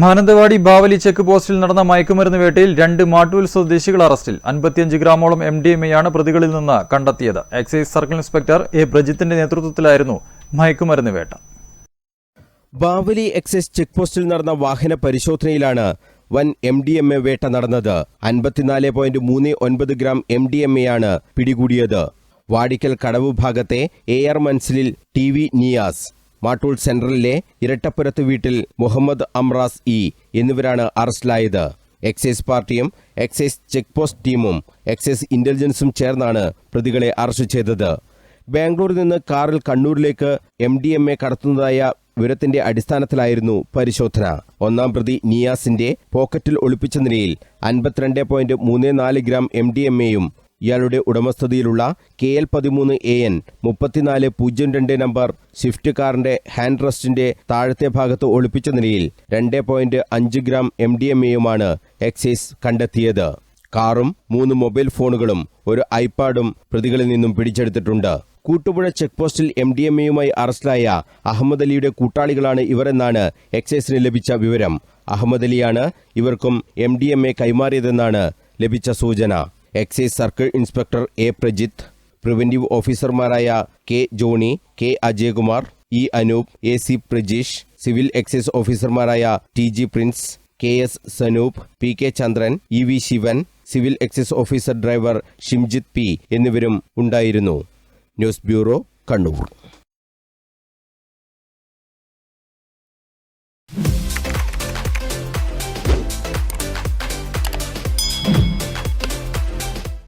Mananthavady Bavali check പോസ്റ്റിൽ നടന്ന മയക്കുമരുന്ന് വേട്ടയിൽ രണ്ട് മാട്ടൂൽ സ്വദേശികൾ അറസ്റ്റിൽ. അൻപത്തിയഞ്ച് ഗ്രാമോളം എം ഡി എം എയാണ് പ്രതികളിൽ നിന്ന് കണ്ടെത്തിയത്. എക്സൈസ് സർക്കിൾ ഇൻസ്പെക്ടർ എ പ്രജിത്തിന്റെ നേതൃത്വത്തിലായിരുന്നു മയക്കുമരുന്ന് വേട്ട. ബാവലി എക്സൈസ് ചെക്ക് പോസ്റ്റിൽ നടന്ന വാഹന പരിശോധനയിലാണ് വൻ എം ഡി എം എ വേട്ട നടന്നത്. അൻപത്തിനാല് പോയിന്റ് മൂന്ന് ഒൻപത് ഗ്രാം എം ഡി എം എയാണ് പിടികൂടിയത്. വാടിക്കൽ കടവ് ഭാഗത്തെ എ ആർ മൻസിലിൽ ടി വി നിയാസ്. മാട്ടൂൾ സെൻട്രലിലെ ഇരട്ടപ്പുരത്ത് വീട്ടിൽ മുഹമ്മദ് അമ്രാസ് ഇ എന്നിവരാണ് അറസ്റ്റിലായത്. എക്സൈസ് പാർട്ടിയും എക്സൈസ് ചെക്ക് പോസ്റ്റ് ടീമും എക്സൈസ് ഇന്റലിജൻസും ചേർന്നാണ് പ്രതികളെ അറസ്റ്റ് ചെയ്തത്. ബാംഗ്ലൂരിൽ നിന്ന് കാറിൽ കണ്ണൂരിലേക്ക് എം ഡി എം എ കടത്തുന്നതായ വിവരത്തിന്റെ അടിസ്ഥാനത്തിലായിരുന്നു പരിശോധന. ഒന്നാം പ്രതി നിയാസിന്റെ പോക്കറ്റിൽ ഒളിപ്പിച്ച നിലയിൽ അൻപത്തിരണ്ട് പോയിന്റ് മൂന്ന് നാല് ഗ്രാം എം ഡി എം എയും ഇയാളുടെ ഉടമസ്ഥതയിലുള്ള കെ എൽ പതിമൂന്ന് എ എൻ മുപ്പത്തിനാല് പൂജ്യം രണ്ട് നമ്പർ സ്വിഫ്റ്റ് കാറിന്റെ ഹാൻഡ് റെസ്റ്റിന്റെ താഴത്തെ ഭാഗത്ത് ഒളിപ്പിച്ച നിലയിൽ രണ്ട് പോയിന്റ് അഞ്ച് ഗ്രാം എം ഡി എം എയുമാണ് എക്സൈസ് കണ്ടെത്തിയത്. കാറും മൂന്ന് മൊബൈൽ ഫോണുകളും ഒരു ഐപാഡും പ്രതികളിൽ നിന്നും പിടിച്ചെടുത്തിട്ടുണ്ട്. കൂട്ടുപുഴ ചെക്ക് പോസ്റ്റിൽ എം ഡി എം എയുമായി അറസ്റ്റിലായ അഹമ്മദ് അലിയുടെ കൂട്ടാളികളാണ് ഇവരെന്നാണ് എക്സൈസിന് ലഭിച്ച വിവരം. അഹമ്മദ് അലിയാണ് ഇവർക്കും എം ഡി എം എ കൈമാറിയതെന്നാണ് ലഭിച്ച സൂചന. Excise circle inspector A Prajith preventive ഓഫീസർമാരായ K Johny K Ajayakumar E Anoop A C Prajeesh civil excise ഓഫീസർമാരായ T G Prince K S Sanoop P K Chandran E V Sivan civil excise officer driver Shimjith P എന്നിവരും ഉണ്ടായിരുന്നു. News bureau Kannur.